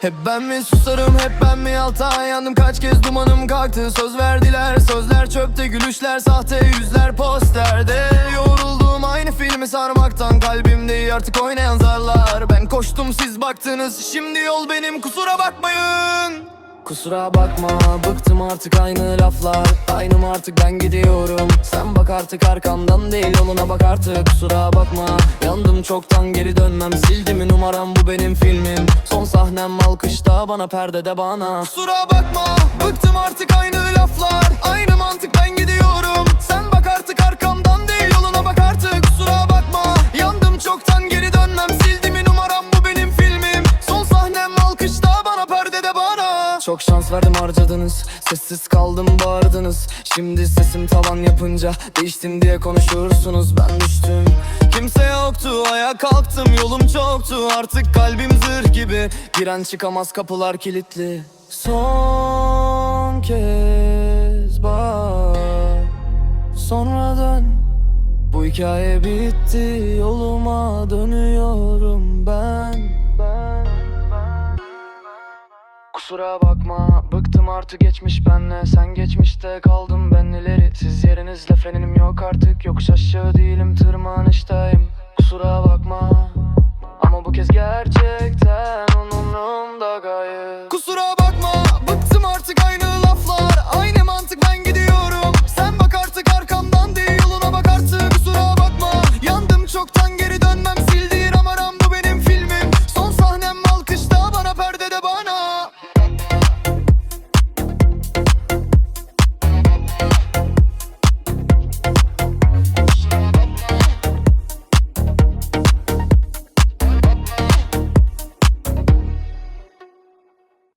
Hep ben mi susarım hep ben mi alta yandım? Kaç kez dumanım kalktı Söz verdiler sözler çöpte gülüşler sahte yüzler posterde. Yoruldum aynı filmi sarmaktan kalbimde artık oynayan zarlar. Ben koştum siz baktınız şimdi yol benim. Kusura bakmayın. Kusura bakma bıktım artık aynı laflar Aynım artık ben gidiyorum. Sen bak artık arkamdan değil yoluna bak artık. Kusura bakma. Yandım çoktan geri dönmem. Sildi mi numaram bu benim filmim. Son sahnem alkışta bana perdede bana. Kusura bakma bıktım artık aynı laflar Çok şans verdim harcadınız. Sessiz kaldım bağırdınız. Şimdi sesim tavan yapınca Değiştim diye konuşursunuz. Ben düştüm. Kimse yoktu ayağa kalktım. Yolum çoktu. Artık kalbim zırh gibi. Giren çıkamaz kapılar kilitli. Son kez bak. Sonra dön. Bu hikaye bitti. Yoluma Kusura bakma bıktım artık geçmiş benle. Sen geçmişte kaldım ben ileri Siz yerinizde frenim yok artık. Yokuş aşağı değilim tırmanıştayım. Kusura bakma. Ama bu kez gerçekten